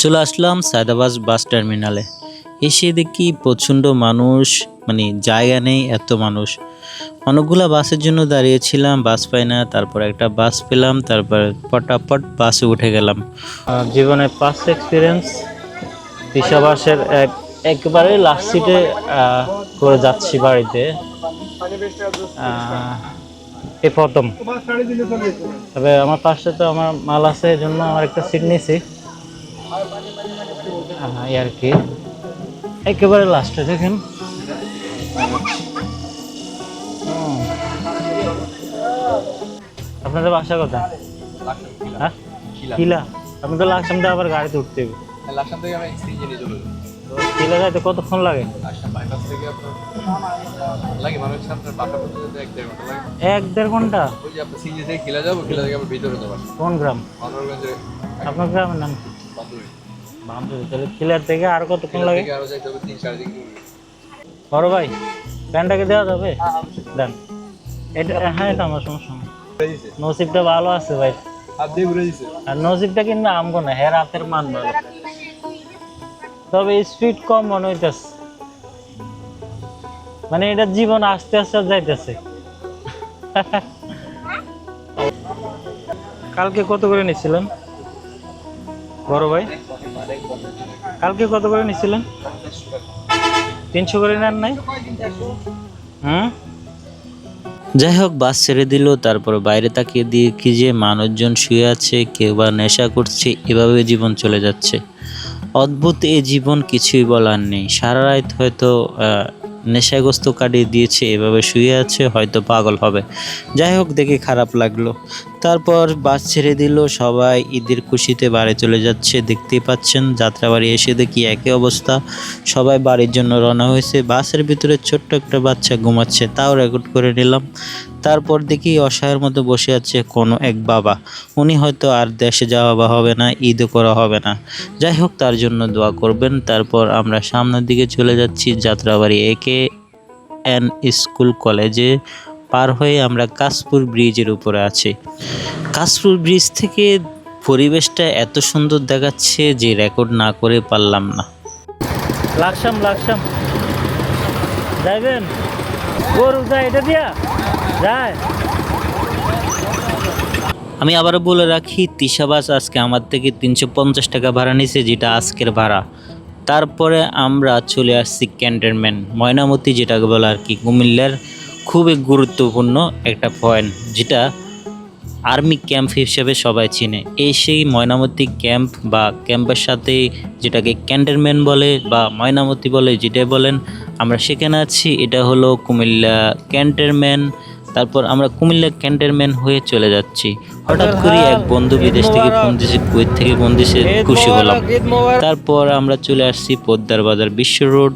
চলে আসলাম সায়দাবাদ বাস টার্মিনালে। এসে দেখি প্রচণ্ড মানুষ মানে জায়গা নেই, এত মানুষ। অনেকগুলা বাসের জন্য দাঁড়িয়েছিলাম, বাস পাই না, তারপর একটা বাস পেলাম, তারপর পটাপট বাসে উঠে গেলাম। জীবনে ফার্স্ট এক্সপিরিয়েন্স বাসের এক, একবারে লাস্ট সিটে করে যাচ্ছি বাড়িতে। এই প্রথম। তবে আমার পাশে তো আমার মাল আছে এই জন্য আমার একটা সিট নিয়েছি। এই আর কি। একেবারে লাস্টে দেখেন। আপনাদের বাসা কথা হ্যাঁ? কিলা আপনি তো লাকসাম দিয়ে আবার গাড়িতে উঠতে হবে। লাস্টাম থেকে আমি সিজে নিয়ে চলে তো কিলা যাইতে কতক্ষণ লাগে? বাইপাস থেকে লাগে মানে হচ্ছে আপনার বাসা পর্যন্ত যেতে এক দেড় ঘণ্টা লাগে। এক দেড় ঘণ্টা? ওই যে আপনার সিজে থেকে খেলা যাব খেলা থেকে আবার ভিতরে যাব। কোন গ্রাম? আপনার গ্রামের নাম কি? তাহলে কিলার থেকে আর কতক্ষণ লাগে? বড় ভাই দেওয়া যাবে? দেন। এটা হ্যাঁ এটা আমার সমস্যা নসিবটা ভালো আছে ভাই। আর নসিবটা কিন্তু আমগো না হ্যাঁ রাতের মান ভালো। তবে স্পিড কম মনে হইতেছে। মানে এটা জীবন আস্তে আস্তে যাইতেছে। কালকে কত করে নিছিলেন? বড় ভাই? কালকে কত করে নিছিলেন? তিনশো করে নেন নাই? হুম? যাই হোক, বাস ছেড়ে দিল, তারপর বাইরে তাকিয়ে দিয়ে কি যে মানুষজন শুয়ে আছে, কেউ বা নেশা করছে এভাবে জীবন চলে যাচ্ছে। অদ্ভুত এই জীবন কিছুই বলার নেই। সারা রাত হয়তো নেশাগ্রস্ত কাটিয়ে দিয়েছে, এভাবে শুয়ে আছে, হয়তো পাগল হবে। যাই হোক, দেখে খারাপ লাগল। তারপর বাস ছেড়ে দিল। সবাই ঈদের খুশিতে বাড়ি চলে যাচ্ছে। দেখতেই পাচ্ছেন, যাত্রাবাড়ি এসে দেখি একই অবস্থা। সবাই বাড়ির জন্য রওনা হয়েছে। বাসের ভিতরে ছোট্ট একটা বাচ্চা ঘুমাচ্ছে, তাও রেকর্ড করে নিলাম। তারপর দেখি অসহায়ের মতো বসে আছে কোনো এক বাবা। উনি হয়তো আর দেশে যাওয়া হবে না, ঈদও করা হবে না। যাই হোক, তার জন্য দোয়া করবেন। তারপর আমরা সামনের দিকে চলে যাচ্ছি যাত্রাবাড়ি একে এন স্কুল কলেজে পার হয়ে আমরা কাশপুর ব্রিজের উপরে আছি। কাশপুর ব্রিজ থেকে পরিবেশটা এত সুন্দর দেখাচ্ছে যে রেকর্ড না করে পারলাম না। লাকসাম লাকসাম। যাইবেন? গরু যায় এটা দিয়া? যায়। আমি আবারও বলে রাখি তিশা বাস আজকে আমার থেকে তিনশো পঞ্চাশ টাকা ভাড়া নিছে যেটা আজকের ভাড়া। তারপরে আমরা চলে আসছি ক্যান্টনমেন্ট ময়নামতি যেটাকে বলে আর কি কুমিল্লার খুবই গুরুত্বপূর্ণ একটা পয়েন্ট যেটা আর্মি ক্যাম্প হিসেবে সবাই চিনে। এই সেই ময়নামতি ক্যাম্প বা ক্যাম্পের সাথে যেটাকে ক্যান্টনমেন্ট বলে বা ময়নামতি বলে যেটাই বলেন, আমরা সেখানে আছি। এটা হলো কুমিল্লা ক্যান্টনমেন্ট তারপর আমরা কুমিল্লা ক্যান্টনমেন্ট হয়ে চলে যাচ্ছি। হঠাৎ করে এক বন্ধু বিদেশ থেকে ফোন দিয়েছে কুয়েত থেকে ফোন দিয়েছে খুশি হলাম। তারপর আমরা চলে আসছি পোদ্দার বাজার বিশ্ব রোড।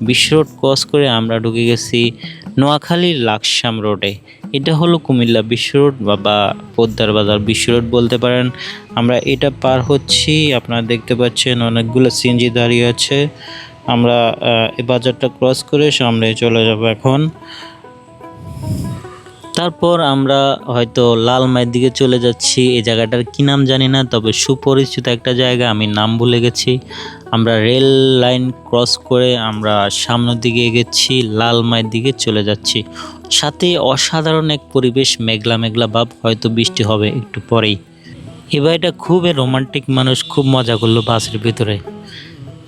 বিশ্ব রোড ক্রস করে আমরা ঢুকে গেছি নোয়াখালী লাকসাম রোডে। এটা হলো কুমিল্লা বিশ্ব রোড বা- পোদ্দার বাজার। বিশ্ব রোড বলতে পারেন। আমরা এটা পার হচ্ছি। আপনারা দেখতে পাচ্ছেন অনেকগুলো সিএনজি দাঁড়িয়ে আছে। আমরা এই বাজারটা ক্রস করে সামনে চলে যাব এখন। তারপর আমরা হয়তো লালমাইয়ের দিকে চলে যাচ্ছি। এই জায়গাটার কি নাম জানি না, তবে সুপরিচিত একটা জায়গা, আমি নাম ভুলে গেছি। আমরা রেল লাইন ক্রস করে আমরা সামনের দিকে এগেছি লালমাইয়ের দিকে চলে যাচ্ছি। সাথে অসাধারণ এক পরিবেশ, মেঘলা মেঘলা ভাব, হয়তো বৃষ্টি হবে একটু পরেই। এবার এটা খুবই রোমান্টিক মানুষ, খুব মজা করল বাসের ভিতরে।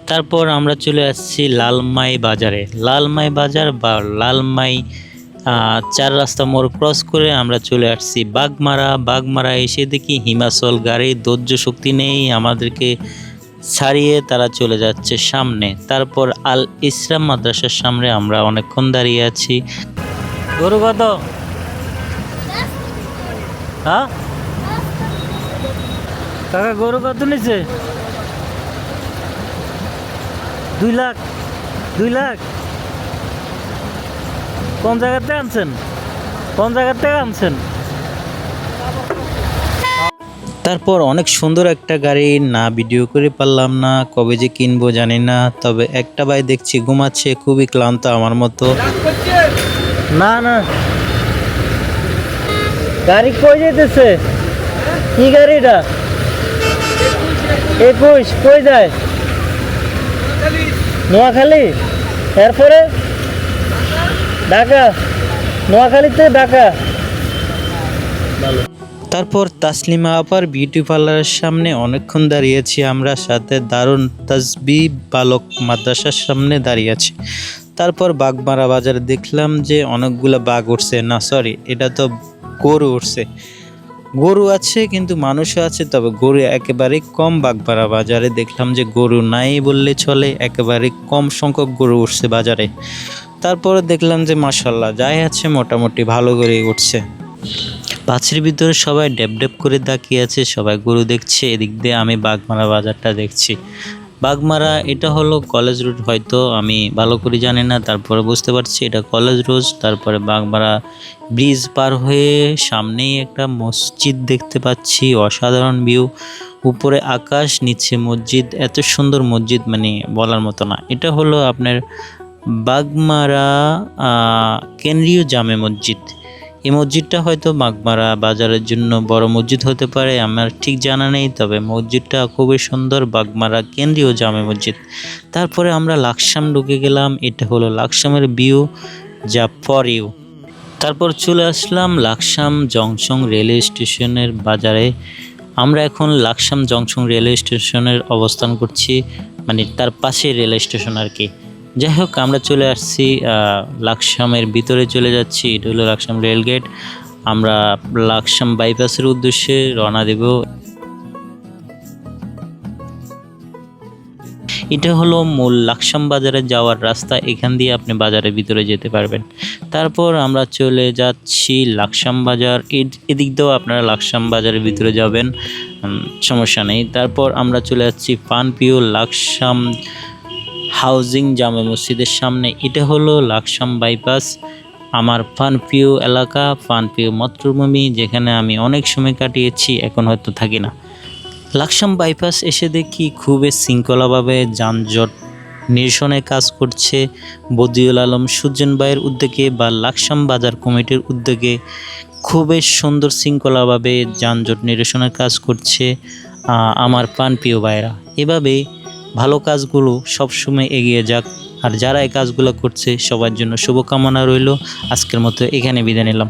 তারপর আমরা চলে আসছি লালমাই বাজারে। লালমাই বাজার বা লালমাই চার রাস্তা মোড় ক্রস করে আমরা চলে আসছি বাগমারা। বাগমারা এসে দেখি হিমাচল গাড়ি, ধৈর্য শক্তি নেই, আমাদেরকে ছাড়িয়ে তারা চলে যাচ্ছে সামনে। তারপর আল ইসলাম মাদ্রাসার সামনে আমরা অনেকক্ষণ দাঁড়িয়ে আছি। গরু কত হ্যাঁ? কাকা, গরু কত নিছে? দুই লাখ দুই লাখ। কোন জায়গাতে আনছেন? কোন জায়গা থেকে আনছেন? তারপর অনেক সুন্দর একটা গাড়ি না ভিডিও করে পারলাম না কবে যে কিনবো জানি না তবে একটা ভাই দেখছি ঘুমাচ্ছে খুবই ক্লান্ত আমার মতো। না না। গাড়ি কই যেতেছে কি গাড়িটা? একুশ কই যায়? নোয়াখালী? এরপরে? ঢাকা, নোয়াখালীতে ঢাকা। তারপর তাসলিমা আপার বিউটি পার্লারের সামনে অনেকক্ষণ দাঁড়িয়েছি আমরা, সাথে দারুণ তাসবি বালক মাদ্রাসার সামনে দাঁড়িয়ে আছি তারপর বাগমারা বাজারে দেখলাম যে অনেকগুলো বাঘ উঠছে না সরি এটা তো গরু উঠছে গরু আছে, কিন্তু মানুষও আছে, তবে গরু একেবারে কম বাগমারা বাজারে। দেখলাম যে গরু নাই বললে চলে, একেবারে কম সংখ্যক গরু উঠছে বাজারে। তারপরে দেখলাম যে মাসাল্লাহ যাই আছে মোটামুটি, ভালো করে উঠছে। পাঁচের ভিতরে সবাই ডেপ ডেপ করে তাকিয়ে আছে, সবাই গরু দেখছে, এদিক দিয়ে আমি বাগমারা বাজারটা দেখছি। বাগমারা, এটা হলো কলেজ রোড, হয়তো আমি ভালো করে জানি না, তারপরে বুঝতে পারছি এটা কলেজ রোড, তারপরে বাগমারা ব্রিজ পার হয়ে সামনেই একটা মসজিদ দেখতে পাচ্ছি, অসাধারণ ভিউ। উপরে আকাশ, নিচে মসজিদ, এত সুন্দর মসজিদ মানে বলার মতো না। এটা হলো আপনার বাগমারা কেন্দ্রীয় জামে মসজিদ। এই মসজিদটা হয়তো বাগমারা বাজারের জন্য বড় মসজিদ হতে পারে, আমার ঠিক জানা নেই, তবে মসজিদটা খুবই সুন্দর, বাগমারা কেন্দ্রীয় জামে মসজিদ। তারপরে আমরা লাকসাম ঢুকে গেলাম, এটা হলো লাকসামের ভিউ যা ফর ইউ তারপর চলে আসলাম লাকসাম জংশন রেলওয়ে স্টেশনের বাজারে। আমরা এখন লাকসাম জংশন রেলওয়ে স্টেশনের অবস্থান করছি মানে তার পাশে রেলওয়ে স্টেশন আর কি। যাই হোক, আমরা চলে আসছি লাকসামের ভিতরে চলে যাচ্ছি। এটা হলো লাকসাম রেলগেট। আমরা লাকসাম বাইপাসের উদ্দেশ্যে রওনা দেব। এটা হলো মূল লাকসাম বাজারে যাওয়ার রাস্তা। এখান দিয়ে আপনি বাজারের ভিতরে যেতে পারবেন। তারপর আমরা চলে যাচ্ছি লাকসাম বাজার। এদিক দিয়েও আপনারা লাকসাম বাজারের ভিতরে যাবেন। সমস্যা নেই। তারপর আমরা চলে যাচ্ছি পানপিও লাকসাম হাউজিং জামে মসজিদের সামনে। এটা হলো লাকসাম বাইপাস, আমার ফানপিও এলাকা ফানপিও মাতৃভূমি, যেখানে আমি অনেক সময় কাটিয়েছি, এখন হয়তো থাকি না। লাকসাম বাইপাস এসে দেখি খুবই শৃঙ্খলাভাবে যানজট নিরসনে কাজ করছে। বদিউল আলম সুজন ভাইয়ের উদ্যোগে বা লাকসাম বাজার কমিটির উদ্যোগে খুবই সুন্দর শৃঙ্খলাভাবে যানজট নিরসনের কাজ করছে আমার প্রাণপ্রিয় ভাইরা। এভাবে ভালো কাজগুলো সবসময় এগিয়ে যাক। আর যারা এই কাজগুলো করছে, সবার জন্য শুভকামনা রইল। আজকের মতো এখানে বিদায় নিলাম।